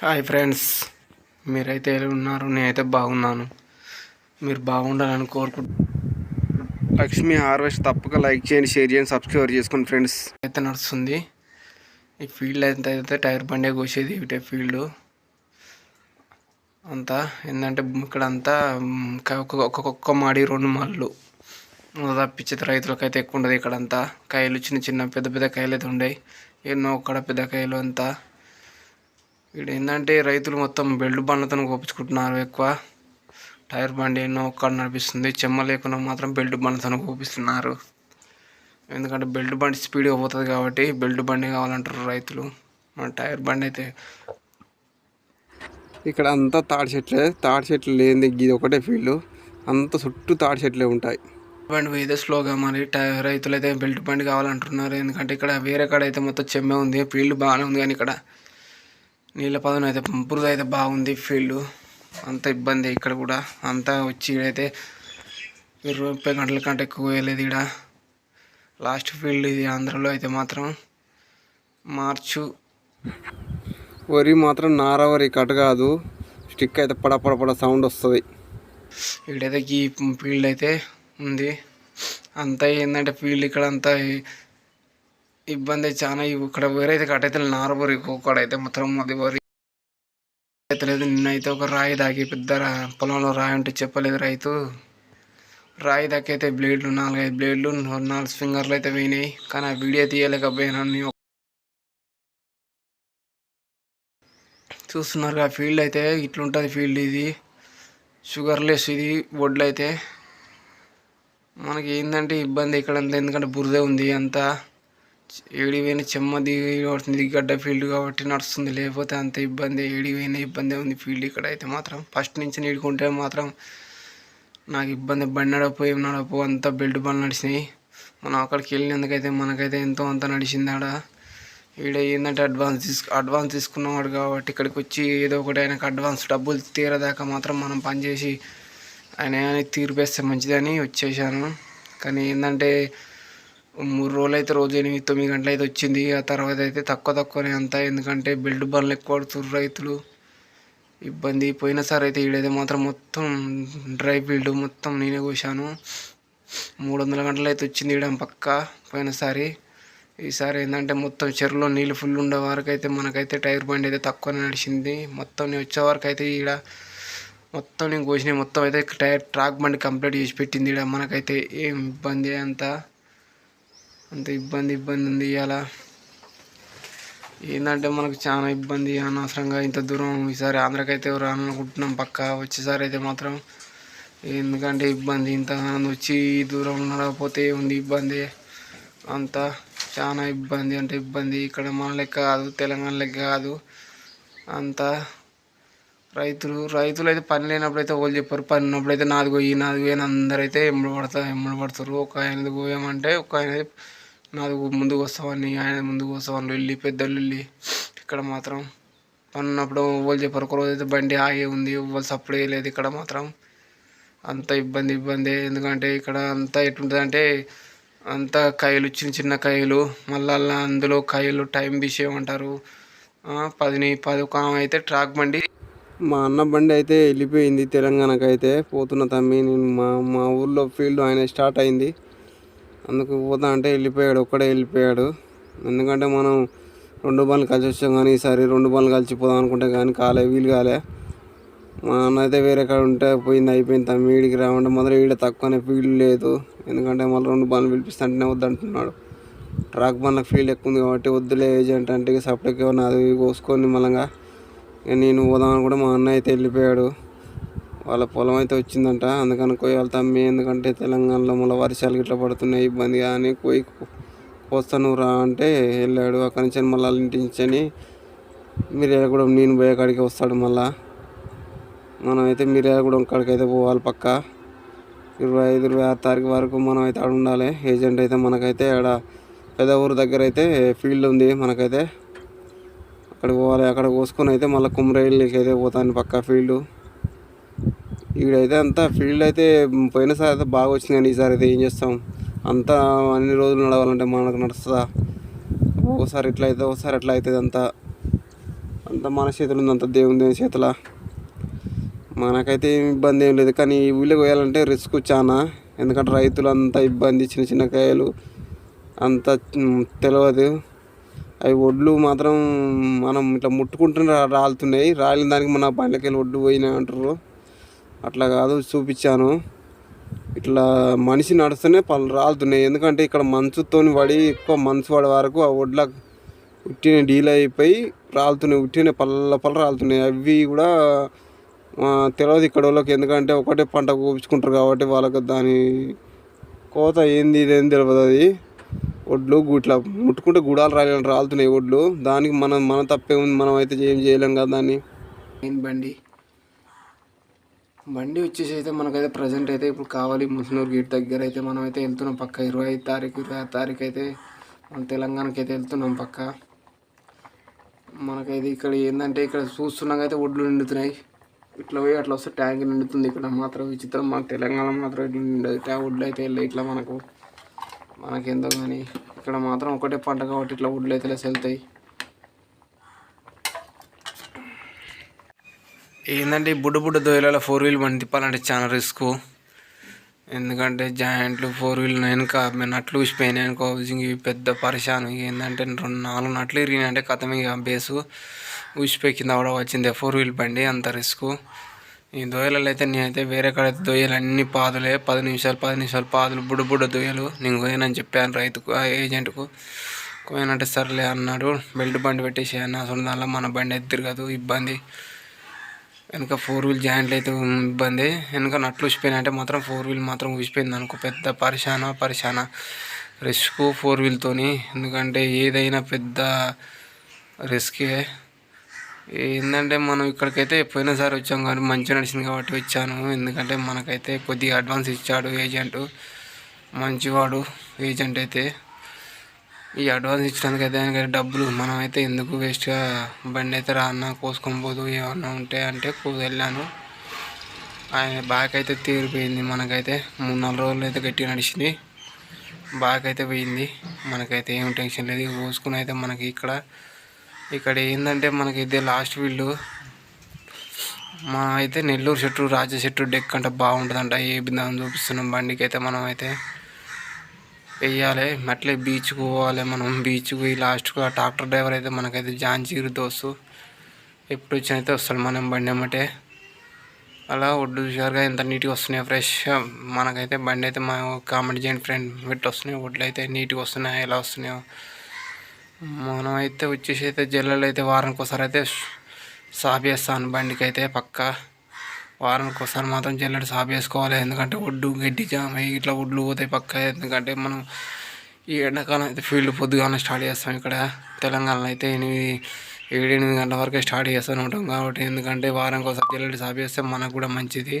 Hi friends. మీరైతే ఎలా ఉన్నారు? నేనైతే బాగున్నాను. మీరు బాగుండాలని కోరుకుంటున్నాను లక్ష్మి హార్వెస్ట్ తప్పక లైక్ చేయండి షేర్ చేయండి సబ్స్క్రైబ్ చేసుకోండి ఫ్రెండ్స్. అయితే నడుస్తుంది. ఈ ఫీల్డ్ అయితే అయితే టైర్ బండే కోసేది ఇటే ఫీల్డ్. అంతా ఏంటంటే ఇక్కడ అంతా ఒక్కొక్క ఒక్కొక్క మాడి రెండు మాళ్ళు. తప్పించేది రైతులకైతే ఎక్కువ ఉండదు ఇక్కడ అంతా కాయలు చిన్న చిన్న పెద్ద పెద్ద కాయలు అయితే ఉండేవి ఎన్నో ఒక్కడ పెద్ద కాయలు అంతా. ఇక్కడ ఏంటంటే రైతులు మొత్తం బెల్ట్ బండ్లతో కోపించుకుంటున్నారు ఎక్కువ. టైర్ బండి ఎన్నో ఒక్కడ నడిపిస్తుంది. చెమ్మ లేకుండా మాత్రం బెల్ట్ బండ్లతో కోపిస్తున్నారు. ఎందుకంటే బెల్ట్ బండి స్పీడ్గా పోతుంది కాబట్టి బెల్ట్ బండి కావాలంటారు రైతులు. మన టైర్ బండి అయితే ఇక్కడ అంతా తాడి చెట్లే. తాడి చెట్లు లేని ఇది ఒకటే ఫీల్డ్. అంత చుట్టూ తాడి చెట్లే ఉంటాయి. బండి పోయితే స్లోగా మరి టై- రైతులు అయితే బెల్ట్ బండి కావాలంటున్నారు. ఎందుకంటే ఇక్కడ వేరే కాడ అయితే మొత్తం చెమ్మే ఉంది. ఫీల్డ్ బాగానే ఉంది కానీ ఇక్కడ నీళ్ళ పదం అయితే బురద అయితే బాగుంది ఫీల్డ్ అంత ఇబ్బంది ఇక్కడ కూడా. అంతా వచ్చి అయితే ఇరవై ముప్పై గంటల కంటే ఎక్కువ వేయలేదు ఇక్కడ లాస్ట్ ఫీల్డ్ ఇది ఆంధ్రలో అయితే మాత్రం మార్చు. వరి మాత్రం నార వరి కట్ కాదు స్టిక్ అయితే పడ పడ పడ సౌండ్ వస్తుంది. ఇక్కడైతే ఈ ఫీల్డ్ అయితే ఉంది. అంతా ఏంటంటే ఫీల్డ్ ఇక్కడ అంతా ఇబ్బంది చాలా. ఇక్కడ వేరైతే కట్టయితే నారబరి అయితే మొత్తం అది వరి లేదు నిన్నైతే ఒక రాయి దాకి పెద్ద పొలంలో రాయి ఉంటే చెప్పలేదు రైతు. రాయి దాకైతే బ్లేడ్లు నాలుగైదు బ్లేడ్లు నాలుగు ఫింగర్లు అయితే పోయినాయి. కానీ ఆ వీడియో తీయలేకపోయినాను నేను. చూస్తున్నారు ఆ ఫీల్డ్ అయితే. ఇట్లుంటుంది ఫీల్డ్ ఇది. షుగర్లెస్ ఇది వడ్లు అయితే. మనకి ఏంటంటే ఇబ్బంది ఇక్కడ అంతా ఎందుకంటే బురద ఉంది అంతా. ఏడిపోయిన చెమ్మ దిగి పడుతుంది గడ్డ ఫీల్డ్ కాబట్టి నడుస్తుంది. లేకపోతే అంత ఇబ్బంది ఏడిపోయిన ఇబ్బంది ఉంది ఫీల్డ్ ఇక్కడ అయితే మాత్రం. ఫస్ట్ నుంచి నీడుకుంటే మాత్రం నాకు ఇబ్బంది. బండి నడపు ఏం నడపు? అంతా బెల్ట్ బండ్లు నడిచినాయి. మనం అక్కడికి వెళ్ళినందుకైతే మనకైతే ఎంతో అంత నడిచింది ఆడ. ఈడ ఏంటంటే అడ్వాన్స్ తీసుకు అడ్వాన్స్ తీసుకున్నవాడు కాబట్టి ఇక్కడికి వచ్చి ఏదో ఒకటి ఆయనకు అడ్వాన్స్ డబ్బులు తీరదాకా మాత్రం మనం పనిచేసి ఆయన ఏమైనా తీర్పేస్తే మంచిదని వచ్చేసాను. కానీ ఏంటంటే మూడు రోజులు అయితే రోజు ఎనిమిది తొమ్మిది గంటలు అయితే వచ్చింది. ఆ తర్వాత అయితే తక్కువ తక్కువనే అంతా. ఎందుకంటే బెల్ట్ బండ్లు ఎక్కువ పడుతుర్రు రైతులు. ఇబ్బంది. పోయినసారి అయితే ఈడైతే మాత్రం మొత్తం డ్రై బిల్డ్ మొత్తం నేనే కోసాను మూడు వందల గంటలు అయితే వచ్చింది ఈడ పక్క పోయినసారి ఈసారి ఏంటంటే మొత్తం చెరువులో నీళ్ళు ఫుల్ ఉండే వరకు అయితే మనకైతే టైర్ బండి అయితే తక్కువనే నడిచింది. మొత్తం నేను వచ్చే వరకు అయితే ఈడ మొత్తం నేను కోసిన మొత్తం అయితే టైర్ ట్రాక్ బండి కంప్లీట్ చేసి పెట్టింది ఈడ. మనకైతే ఏం ఇబ్బంది అంతా. అంత ఇబ్బంది ఇబ్బంది ఉంది అలా ఏంటంటే మనకు చాలా ఇబ్బంది అనవసరంగా ఇంత దూరం ఈసారి ఆంధ్రకైతే రానుకుంటున్నాం పక్క వచ్చేసారి అయితే మాత్రం ఎందుకంటే ఇబ్బంది. ఇంత వచ్చి దూరం నడకపోతే ఉంది ఇబ్బంది. అంతా చాలా ఇబ్బంది అంటే ఇబ్బంది. ఇక్కడ మన లెక్క కాదు తెలంగాణ లెక్క కాదు. అంతా రైతులు రైతులు అయితే పని లేనప్పుడు అయితే వాళ్ళు చెప్పారు. పని ఉన్నప్పుడు అయితే నాది పోయి నాది పోయి అని అందరూ అయితే ఎమ్మడి పడతారు ఎమ్మడి పడతారు. ఒక ఆయనది పోయామంటే ఒక ఆయన నాది ముందుకు వస్తామని ఆయన ముందుకు వస్తామని వెళ్ళి పెద్దలు వెళ్ళి ఇక్కడ మాత్రం పని ఉన్నప్పుడు వాళ్ళు చెప్పారు. ఒకరోజు అయితే బండి ఆగే ఉంది వాళ్ళు సప్లై లేదు ఇక్కడ మాత్రం. అంత ఇబ్బంది ఇబ్బంది. ఎందుకంటే ఇక్కడ అంతా ఎట్లుంటుంది అంటే అంతా కాయలు చిన్న చిన్న కాయలు మళ్ళీ అందులో కాయలు టైం తీసేయమంటారు. పదిని పది ఒక అయితే ట్రాక్ బండి మా అన్న బండి అయితే వెళ్ళిపోయింది తెలంగాణకు అయితే పోతున్న తమ్మి. నేను మా మా ఊర్లో ఫీల్డ్ ఆయన స్టార్ట్ అయింది. అందుకు పోతా అంటే వెళ్ళిపోయాడు ఒక్కడే వెళ్ళిపోయాడు. ఎందుకంటే మనం రెండు బండ్లు కలిసి వచ్చాం కానీ ఈసారి రెండు బండ్లు కలిసిపోదాం అనుకుంటే కానీ కాలే వీలు కాలే. మా అన్న అయితే వేరే కాడ ఉంటే పోయింది అయిపోయింది తమ్మి. వీడికి రావంటే మొదలు వీడ తక్కువనే ఫీల్డ్ లేదు. ఎందుకంటే మళ్ళీ రెండు బండ్లు పిలిపిస్తుంటేనే వద్దంటున్నాడు. ట్రాక్ బండ్లకు ఫీల్డ్ ఎక్కువ ఉంది కాబట్టి వద్దులే ఏజెంట్ అంటే సపరేట్గా ఏమన్నా అది కోసుకొని మళ్ళంగా నేను పోదామని కూడా మా అన్న అయితే వెళ్ళిపోయాడు. వాళ్ళ పొలం అయితే వచ్చిందంట. అందుకని కొయ్యాలి తమ్మి ఎందుకంటే తెలంగాణలో మళ్ళీ వర్షాలు గిట్ల పడుతున్నాయి ఇబ్బంది కానీ పోయి కోస్తాను రా అంటే వెళ్ళాడు. అక్కడి నుంచి మళ్ళీ వాళ్ళ ఇంటి నుంచి అని మిర్యాలగూడెం నేను పోయే కాడికి వస్తాడు మళ్ళా. మనం అయితే మిర్యాలగూడెం కాడికి అయితే పోవాలి పక్క. ఇరవై ఐదు ఇరవై ఆరు తారీఖు వరకు మనం అయితే ఆడ ఉండాలి. ఏజెంట్ అయితే మనకైతే ఆడ పెద్ద ఊరు దగ్గర అయితే ఫీల్డ్ ఉంది మనకైతే. అక్కడ పోవాలి అక్కడ కోసుకొని అయితే మళ్ళీ కుమ్రేళ్ళకి అయితే పోతాను పక్క ఫీల్డ్ ఈడైతే అంతా ఫీల్డ్ అయితే పోయినసారి అయితే బాగా వచ్చింది కానీ ఈసారి అయితే ఏం చేస్తాం? అంతా అన్ని రోజులు నడవాలంటే మనకు నడుస్తుందా? ఒకసారి ఇట్లా అయితే ఒకసారి అట్లా అవుతుంది అంతా. అంతా మన చేతులు ఉంది అంత దేవుని దేవుని చేతుల. మనకైతే ఏం ఇబ్బంది ఏం లేదు కానీ ఈ ఊళ్ళో పోయాలంటే రిస్క్ చాలా ఎందుకంటే రైతులు అంతా ఇబ్బంది చిన్న చిన్న కాయలు. అంత తెలియదు అవి ఒడ్లు మాత్రం మనం ఇట్లా ముట్టుకుంటూనే రాలుతున్నాయి. రాలిన దానికి మన బండ్లకెళ్ళి ఒడ్డు పోయినాయి అంటారు. అట్లా కాదు చూపించాను. ఇట్లా మనిషి నడుస్తూనే పళ్ళు రాలుతున్నాయి. ఎందుకంటే ఇక్కడ మంచుతోని పడి ఎక్కువ మంచు పడే వరకు ఆ ఒడ్ల ఉట్టిన డీల్ అయిపోయి రాలుతున్నాయి. ఉట్టిన పళ్ళ పళ్ళు రాలుతున్నాయి. అవి కూడా తెలియదు ఇక్కడ వాళ్ళకి. ఎందుకంటే ఒకటే పంట కోపించుకుంటారు కాబట్టి వాళ్ళకి దాని కోత ఏంది ఇదేం తెలియదు అది. ఒడ్లు ఇట్లా ముట్టుకుంటే గుడాలు రాలి రాలుతున్నాయి ఒడ్లు. దానికి మనం మన తప్పే ఉంది మనం అయితే ఏం చేయలేం కదా దాన్ని. మెయిన్ బండి? బండి వచ్చేసి అయితే మనకైతే ప్రజెంట్ అయితే ఇప్పుడు కావాలి. ముస్నూరు గేట్ దగ్గర అయితే మనం అయితే వెళ్తున్నాం పక్క. ఇరవై ఐదు తారీఖు ఇరవై ఆరు తారీఖు అయితే మన తెలంగాణకి అయితే వెళ్తున్నాం పక్క. మనకైతే ఇక్కడ ఏంటంటే ఇక్కడ చూస్తున్నాక అయితే ఒడ్లు నిండుతున్నాయి. ఇట్లా పోయి అట్లా వస్తే ట్యాంక్ నిండుతుంది. ఇక్కడ మాత్రం విచిత్రం. మన తెలంగాణ మాత్రం ఇట్లా నిండదు ఒడ్లు అయితే వెళ్ళాయి ఇట్లా మనకు. మనకేందో కానీ ఇక్కడ మాత్రం ఒకటే పంట కాబట్టి ఇట్లా వుడ్లు అయితే లేసి వెళ్తాయి. ఏంటంటే ఈ బుడ్డ బుడ్డ దొయ్యలలో ఫోర్ వీల్ బండి తిప్పాలంటే చాలా రిస్క్ ఎందుకంటే జాయింట్లు ఫోర్ వీల్ వెనుక నట్లు ఊసిపోయినాయి అనుకో ఇవి పెద్ద పరిశాను. ఏంటంటే రెండు నాలుగు నట్లు ఇరిగినాయి అంటే కథం ఇక బేసు ఊసిపోయి కింద కూడా వచ్చింది ఫోర్ వీల్ బండి అంత రిస్క్ ఈ దొయ్యలలో అయితే నేనైతే వేరే కాడ దొయ్యలు అన్ని పాదులే పది నిమిషాలు పది నిమిషాలు పాదులు బుడ్డు బుడ్డ దొయ్యలు నేను పోయానని చెప్పాను రైతుకు ఆ ఏజెంట్కు. పోయానంటే సర్లే అన్నాడు. బెల్ట్ బండి పెట్టేసి అన్న. అసలు దానిలో మన బండి అయితే తిరగదు ఇబ్బంది. వెనక ఫోర్ వీల్ జాయింట్లు అయితే ఇబ్బంది. వెనక నట్లు ఊసిపోయినా అంటే మాత్రం ఫోర్ వీల్ మాత్రం ఊసిపోయింది అనుకో. పెద్ద పరిశాన పరిశాన. రిస్క్ ఫోర్ వీల్తోని ఎందుకంటే ఏదైనా పెద్ద రిస్కే ఏంటంటే మనం ఇక్కడికైతే పోయినసారి వచ్చాం కానీ మంచిగా నడిచింది కాబట్టి వచ్చాను. ఎందుకంటే మనకైతే కొద్దిగా అడ్వాన్స్ ఇచ్చాడు ఏజెంట్ మంచివాడు ఏజెంట్ అయితే. ఈ అడ్వాన్స్ ఇచ్చినందుకు అయితే డబ్బులు. మనం అయితే ఎందుకు వేస్ట్గా బండి అయితే రా అన్న కోసుకొని పోదు ఏమన్నా ఉంటే అంటే వెళ్ళాను. ఆయన బ్యాక్ అయితే తీరిపోయింది. మనకైతే మూడు నాలుగు రోజులు అయితే గట్టిగా నడిచింది. బ్యాక్ అయితే పోయింది. మనకైతే ఏం టెన్షన్ లేదు. కోసుకుని అయితే మనకి ఇక్కడ ఇక్కడ ఏంటంటే మనకి ఇదే లాస్ట్ వీళ్ళు మా అయితే నెల్లూరు చెట్టు రాజా చెట్టు డెక్ అంటే బాగుంటుందంట. ఏ విధానం చూపిస్తున్నాం బండికి అయితే మనం అయితే వెయ్యాలి అట్లే బీచ్కి పోవాలి మనం. బీచ్కి పోయి లాస్ట్కు ఆ ట్రాక్టర్ డ్రైవర్ అయితే మనకైతే జాంచీరు దోస్తు. ఎప్పుడు వచ్చిన అయితే వస్తాడు మనం బండి అమ్మటే. అలా ఒడ్డు చూసారుగా ఎంత నీట్గా వస్తున్నాయి ఫ్రెష్గా మనకైతే బండి అయితే మా కామెంట్ చేయండి ఫ్రెండ్ పెట్టి వస్తున్నాయి ఒడ్లు అయితే నీట్గా వస్తున్నాయి ఎలా వస్తున్నాయో. మనం అయితే వచ్చేసి అయితే జల్లలు అయితే వారానికి ఒకసారి అయితే సాఫ్ చేస్తాను బండికి అయితే పక్కా వారానికి ఒకసారి మాత్రం జల్లెడ సాఫ్ చేసుకోవాలి ఎందుకంటే ఒడ్డు గడ్డి జామ ఇట్లా ఒడ్లు పోతాయి పక్క. ఎందుకంటే మనం ఈ ఎండాకాలం అయితే ఫీల్డ్ పొద్దుగానే స్టార్ట్ చేస్తాం ఇక్కడ. తెలంగాణలో అయితే ఎనిమిది ఏడు ఎనిమిది గంటల వరకే స్టార్ట్ చేస్తూనే ఉంటాం కాబట్టి ఎందుకంటే వారానికి ఒకసారి జల్లెడ సాఫ్ చేస్తే మనకు కూడా మంచిది.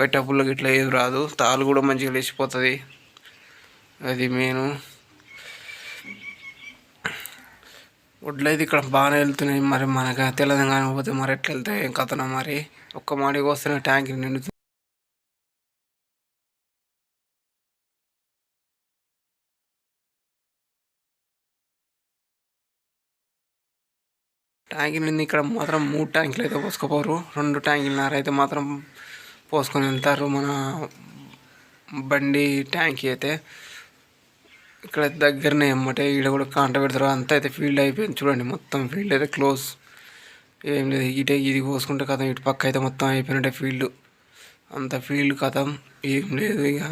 కట్టెపుల్లకి ఇట్లా ఏది రాదు. తాలు కూడా మంచిగా లేచిపోతుంది. అది మెయిన్. వడ్లు అయితే ఇక్కడ బాగానే వెళ్తున్నాయి. మరి మనకి తెలంగాణ పోతే మరి ఎట్లా వెళ్తాయి? ఏం కథన మరి? ఒక్క మాడికి వస్తున్న ట్యాంక్ నిండుతుంది. ట్యాంక్ నుండి ఇక్కడ మాత్రం మూడు ట్యాంకులు అయితే పోసుకోపోరు. రెండు ట్యాంకులన్నర అయితే మాత్రం పోసుకొని వెళ్తారు మన బండి ట్యాంక్ అయితే. ఇక్కడ దగ్గరనే అమ్మటే ఈడ కూడా కాంట పెడతారు. అంతా అయితే ఫీల్డ్ అయిపోయింది చూడండి మొత్తం ఫీల్డ్ అయితే క్లోజ్ ఏం లేదు ఇటే ఇది కోసుకుంటే కథం ఇటు పక్క అయితే మొత్తం అయిపోయినట్టే ఫీల్డ్ అంత ఫీల్డ్ కథం ఏం లేదు ఇక.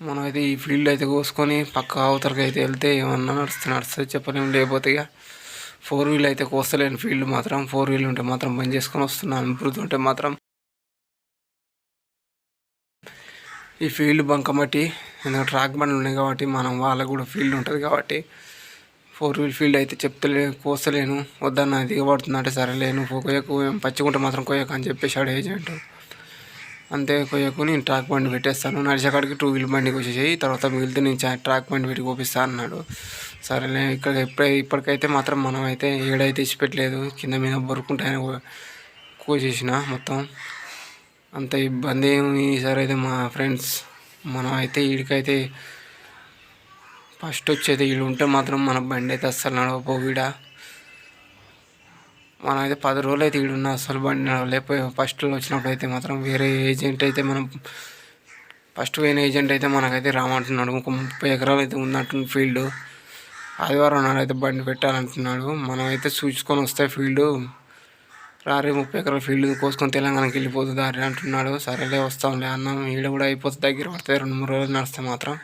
మనం అయితే ఈ ఫీల్డ్ అయితే కోసుకొని పక్క అవతలకి అయితే వెళ్తే ఏమన్నా నడుస్తుంది నడుస్తుంది చెప్పలేము లేకపోతే ఇక ఫోర్ వీల్ అయితే కోస్తలేను ఫీల్డ్ మాత్రం. ఫోర్ వీల్ ఉంటే మాత్రం బంద్ చేసుకొని వస్తున్నాను అభివృద్ధి ఉంటే మాత్రం. ఈ ఫీల్డ్ బంకమట్టి ఎందుకంటే ట్రాక్ బండ్లు ఉన్నాయి కాబట్టి మనం వాళ్ళకు కూడా ఫీల్డ్ ఉంటుంది కాబట్టి ఫోర్ వీల్ ఫీల్డ్ అయితే చెప్తలే కోస్తలేను. వద్దన్న దిగబడుతుంది అంటే సరేలేను. కొయ్యకు పచ్చికుంటే మాత్రం కోయకు అని చెప్పేశాడు ఏజెంట్ అంతే కొయ్యకు నేను ట్రాక్ బండి పెట్టేస్తాను. నడిచేకాడికి టూ వీల్ బండికి వచ్చేసాయి. తర్వాత మిగిలితే నేను ట్రాక్ బండి పెట్టి కోపిస్తాను అన్నాడు. సరేలే ఇక్కడ ఎప్పుడై ఇప్పటికైతే మాత్రం మనం అయితే ఏడైతే ఇచ్చి పెట్టలేదు కింద మీద బొరుకుంటాయని కోసేసిన మొత్తం. అంత ఇబ్బంది ఏమి ఈసారి అయితే మా ఫ్రెండ్స్. మనం అయితే వీడికైతే ఫస్ట్ వచ్చేది వీడు ఉంటే మాత్రం మన బండి అయితే అస్సలు నడవపో వీడ మనం అయితే పది రోజులు అయితే వీడున్న అసలు బండి నడవలేకపోయి ఫస్ట్లో వచ్చినప్పుడు అయితే మాత్రం వేరే ఏజెంట్ అయితే మనం ఫస్ట్ పోయిన ఏజెంట్ అయితే మనకైతే రామంటున్నాడు. ఒక ముప్పై ఎకరాలు అయితే ఉన్నట్టుంది ఫీల్డ్. ఆదివారం నాడు అయితే బండి పెట్టాలంటున్నాడు. మనం అయితే చూసుకొని వస్తే ఫీల్డ్ రారే ముప్పై ఎకరాల ఫీల్డ్ కోసుకొని తెలంగాణకి వెళ్ళిపోతుంది అరే అంటున్నాడు. సరేలే వస్తాంలే అన్నాం. ఈడ కూడా అయిపోతుంది దగ్గర పడుతుంది రెండు మూడు రోజులు నడిస్తే మాత్రం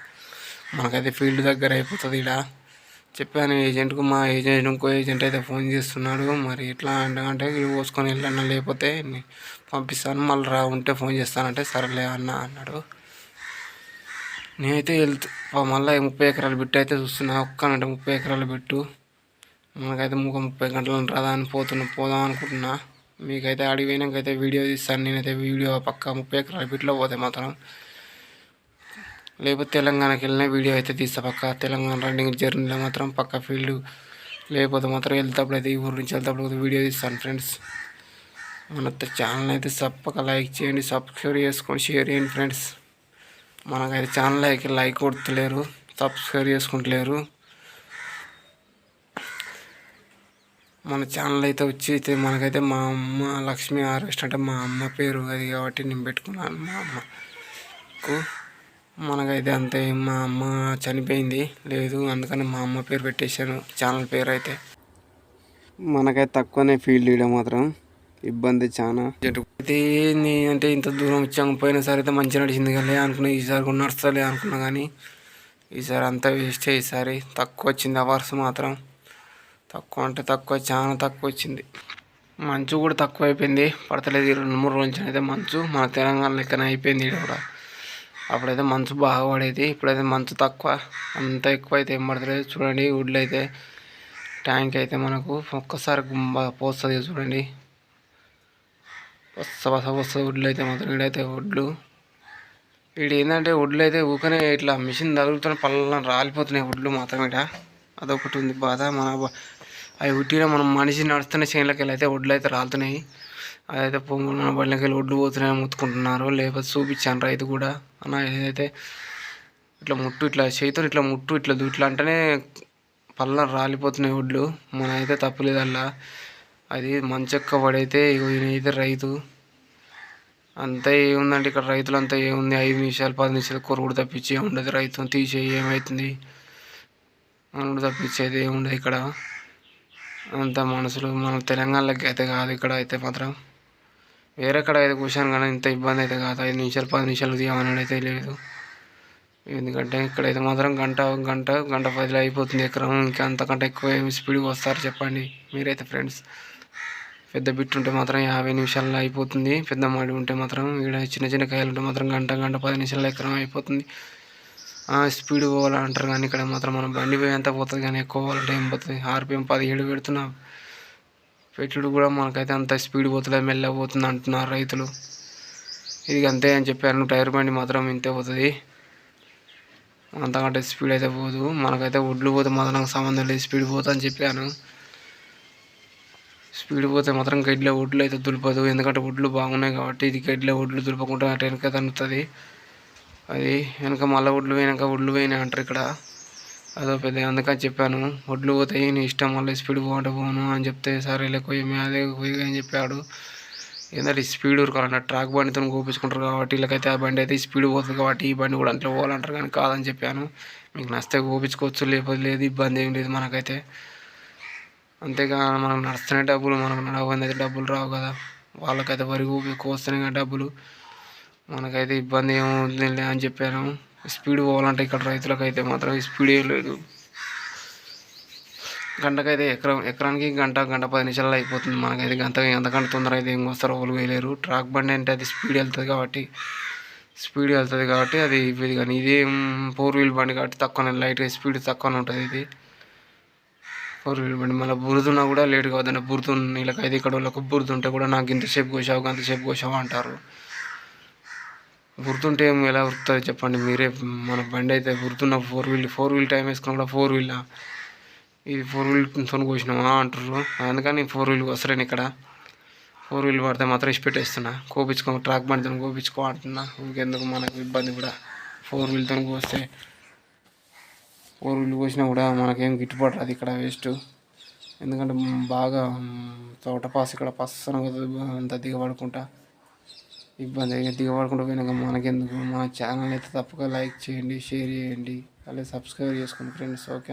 మనకైతే ఫీల్డ్ దగ్గర అయిపోతుంది ఈడ. చెప్పాను ఏజెంట్కు మా ఏజెంట్ ఇంకో ఏజెంట్ అయితే ఫోన్ చేస్తున్నాడు. మరి ఎట్లా అంటే కోసుకొని ఇవి పోసుకొని వెళ్ళన్నా లేకపోతే పంపిస్తాను. మళ్ళీ రా ఉంటే ఫోన్ చేస్తానంటే సరేలే అన్న అన్నాడు. నేనైతే వెళ్తా మళ్ళీ ముప్పై ఎకరాలు బిట్టు అయితే చూస్తున్నా. ఒక్కనంటే ముప్పై ఎకరాలు బిట్టు. మనకైతే ముఖ ముప్పై గంటలు రాదా అని పోతున్నా పోదాం అనుకుంటున్నా. మీకైతే ఆడికి పోయినాకైతే వీడియో తీస్తాను. నేనైతే వీడియో పక్క ముప్పై ఎకరాల బిట్లో పోతే మాత్రం లేకపోతే తెలంగాణకి వెళ్ళిన వీడియో అయితే తీస్తా. పక్క తెలంగాణ రన్నింగ్ జర్నీలో మాత్రం పక్క ఫీల్డ్ లేకపోతే మాత్రం వెళ్తేప్పుడు అయితే ఈ ఊరు నుంచి వెళ్తేప్పుడు వీడియో తీస్తాను ఫ్రెండ్స్. మన ఛానల్ అయితే తప్పక లైక్ చేయండి సబ్స్క్రైబ్ చేసుకొని షేర్ చేయండి ఫ్రెండ్స్. మనకైతే ఛానల్ అయితే లైక్ కొడుతలేరు సబ్స్క్రైబ్ చేసుకుంటలేరు. మన ఛానల్ అయితే వచ్చి అయితే మనకైతే మా అమ్మ లక్ష్మీ హార్వెస్ట్ అంటే మా అమ్మ పేరు అది కాబట్టి నేను పెట్టుకున్నాను మా అమ్మకు మనకైతే అంతే మా అమ్మ చనిపోయింది. లేదు అందుకని మా అమ్మ పేరు పెట్టేశాను ఛానల్ పేరు అయితే. మనకైతే తక్కువనే ఫీల్డ్ ఇవ్వడం మాత్రం ఇబ్బంది చాలా. అయితే అంటే ఇంత దూరం వచ్చాము పోయినసారి అయితే మంచిగా నడిచింది కదా అనుకున్నా ఈసారి కూడా నడుస్తలే అనుకున్నా కానీ ఈసారి అంతా వేస్టే ఈసారి తక్కువ వచ్చింది అవర్స్ మాత్రం. తక్కువ అంటే తక్కువ చాలా తక్కువ వచ్చింది. మంచు కూడా తక్కువ అయిపోయింది. పడతలేదు ఈ రెండు మూడు రోజుల అయితే మంచు. మన తెలంగాణ లెక్కన అయిపోయింది ఈడ కూడా. అప్పుడైతే మంచు బాగా పడేది. ఇప్పుడైతే మంచు తక్కువ. అంత ఎక్కువ అయితే ఏం పడతలేదు. చూడండి గుడ్లు అయితే ట్యాంక్ అయితే మనకు ఒక్కసారి గుంబ పోస్తుంది చూడండి. వస్త వస్త వస్తుంది వడ్లు అయితే మాత్రం ఈడైతే వడ్లు ఈడ ఏంటంటే వడ్లు అయితే ఊకనే ఇట్లా మిషన్ తగులుతున్న పళ్ళ రాలిపోతున్నాయి వడ్లు మాత్రం ఈడ. అదొకటి ఉంది బాధ. మన అవి ఉట్టిన మనం మనిషి నడుస్తున్న చేనులకి వెళ్ళి అయితే వడ్లు అయితే రాలుతున్నాయి. అదైతే పొంగు మన ఒడ్లు వడ్లు పోతున్నాయి ముత్తుకుంటున్నారు. లేకపోతే చూపించాను రైతు కూడా. అన్న ఏదైతే ఇట్లా ముట్టు ఇట్లా చేతితో ఇట్లా ముట్టు ఇట్లా ఇట్లా అంటేనే పళ్ళ రాలిపోతున్నాయి వడ్లు మన అయితే తప్పులేదు అలా అది మంచెక్క పడైతే ఇగో అయితే రైతు. అంతా ఏముందంటే ఇక్కడ రైతులంతా ఏముంది? ఐదు నిమిషాలు పది నిమిషాలు కొరుగుడు తప్పించి ఏముండదు రైతు. తీసేయి ఏమవుతుంది అనుడు తప్పించేది ఏముండదు ఇక్కడ. అంత మనుషులు మన తెలంగాణలోకి అయితే కాదు ఇక్కడ అయితే మాత్రం. వేరే కడ అయితే కూర్చాను కానీ ఇంత ఇబ్బంది అయితే కాదు. ఐదు నిమిషాలు పది నిమిషాలు తీయమని అయితే లేదు. ఎందుకంటే ఇక్కడైతే మాత్రం గంట గంట గంట పదిలో అయిపోతుంది ఎకరం. ఇంకా అంతకంటే ఎక్కువ స్పీడ్గా వస్తారు చెప్పండి మీరైతే ఫ్రెండ్స్. పెద్ద బిట్ ఉంటే మాత్రం యాభై నిమిషాల్లో అయిపోతుంది. పెద్ద మాడి ఉంటే మాత్రం ఇక్కడ చిన్న చిన్న కాయలు ఉంటే మాత్రం గంట గంట పది నిమిషాల్లో ఎకరం అయిపోతుంది. స్పీడ్ పోవాలంటారు కానీ ఇక్కడ మాత్రం మనం బండి పోయేంత పోతుంది కానీ ఎక్కువ పోవాలంటే ఏం పోతుంది? ఆర్పిఎం పదిహేడు పెడుతున్నా. పెట్టుడు కూడా మనకైతే అంత స్పీడ్ పోతుంది మెల్లగా పోతుంది అంటున్నారు రైతులు. ఇది అంతే అని చెప్పారు టైర్ బండి మాత్రం ఇంతే పోతుంది. అంతకంటే స్పీడ్ అయితే పోదు. మనకైతే ఒడ్లు పోతే మాత్రం నాకు సంబంధం లేదు స్పీడ్ పోతా అని చెప్పాను స్పీడ్ పోతే మాత్రం గడ్డిలో ఒడ్లు అయితే దులపదు. ఎందుకంటే ఒడ్లు బాగున్నాయి కాబట్టి ఇది గడ్డిలో ఒడ్లు దులపకుండా అటు వెనక తన్నుతుంది. అది వెనక మళ్ళీ ఒడ్లు వెనక ఒడ్లు పోయినాయి అంటారు ఇక్కడ. అదో పెద్ద అందుకని చెప్పాను. ఒడ్లు పోతాయి నీ ఇష్టం మళ్ళీ స్పీడ్ పోవంటే పోను అని చెప్తే సరే లేకపోయి అదే పోయి అని చెప్పాడు. ఏంటంటే స్పీడ్ ఉరకాలన్న ట్రాక్ బండితో కోపించుకుంటారు కాబట్టి వీళ్ళకైతే ఆ బండి అయితే స్పీడ్ పోతుంది కాబట్టి ఈ బండి కూడా అంట్లో పోవాలంటారు కానీ కాదని చెప్పాను. మీకు నచ్చితే కోపించుకోవచ్చు లేకపోతే లేదు ఇబ్బంది ఏం లేదు మనకైతే. అంతేగా మనం నడుస్తున్న డబ్బులు మనకు నడవని అయితే డబ్బులు రావు కదా. వాళ్ళకైతే వరి ఊపి కోస్తేనే డబ్బులు. మనకైతే ఇబ్బంది ఏమవుతుంది అని చెప్పాను స్పీడ్ పోవాలంటే ఇక్కడ రైతులకైతే మాత్రం స్పీడ్ ఏం లేదు. గంటకైతే ఎకరం ఎకరానికి గంట గంట పది నిమిషాలు అయిపోతుంది మనకైతే. గంట ఎంతకంటే తొందర అయితే ఏం వస్తారో వాళ్ళు వేయలేరు. ట్రాక్ బండి అంటే అది స్పీడ్ వెళ్తుంది కాబట్టి స్పీడ్ వెళ్తుంది కాబట్టి అది ఇది కానీ ఇది ఫోర్ వీల్ బండి కాబట్టి తక్కువనే లైట్గా స్పీడ్ తక్కువనే ఉంటుంది ఇది. ఫోర్ వీల్ బండి మళ్ళీ బురదున్నా కూడా లేట్గా అవుతుంది బురద వీళ్ళకైతే ఇక్కడ వాళ్ళకి బురుదు ఉంటే కూడా నాకు ఇంతసేపు కోసావు అంతసేపు కోసావు అంటారు. గుర్తుంటే ఎలా గుర్తుంది చెప్పండి. మీరే మన బండి అయితే గుర్తున్న four wheel four wheel time వేసుకున్నా కూడా ఫోర్ వీల్ ఇది ఫోర్ వీల్ తొనుకొచ్చినామా అంటారు అందుకని ఫోర్ వీల్ వస్తలేను ఇక్కడ. ఫోర్ వీల్ పడితే మాత్రం ఇచ్చి పెట్టేస్తున్నా. కోపించుకో ట్రాక్ బండితో కోపించుకో అంటున్నా. ఇంకెందుకు మనకు ఇబ్బంది కూడా? ఫోర్ వీల్తో కోస్తే ఫోర్ వీల్ కోసినా కూడా మనకేం గిట్టుబాటు రాదు ఇక్కడ వేస్ట్ ఎందుకంటే బాగా తోట పాస్ ఇక్కడ పస్సన అంత దిగబడుకుంటా. ఇబ్బంది ఇక దిగబడుకుంటూ పోయినాక మనకెందుకు? మన ఛానల్ అయితే తప్పక లైక్ చేయండి షేర్ చేయండి. అలాగే సబ్స్క్రైబ్ చేసుకోండి ఫ్రెండ్స్ ఓకే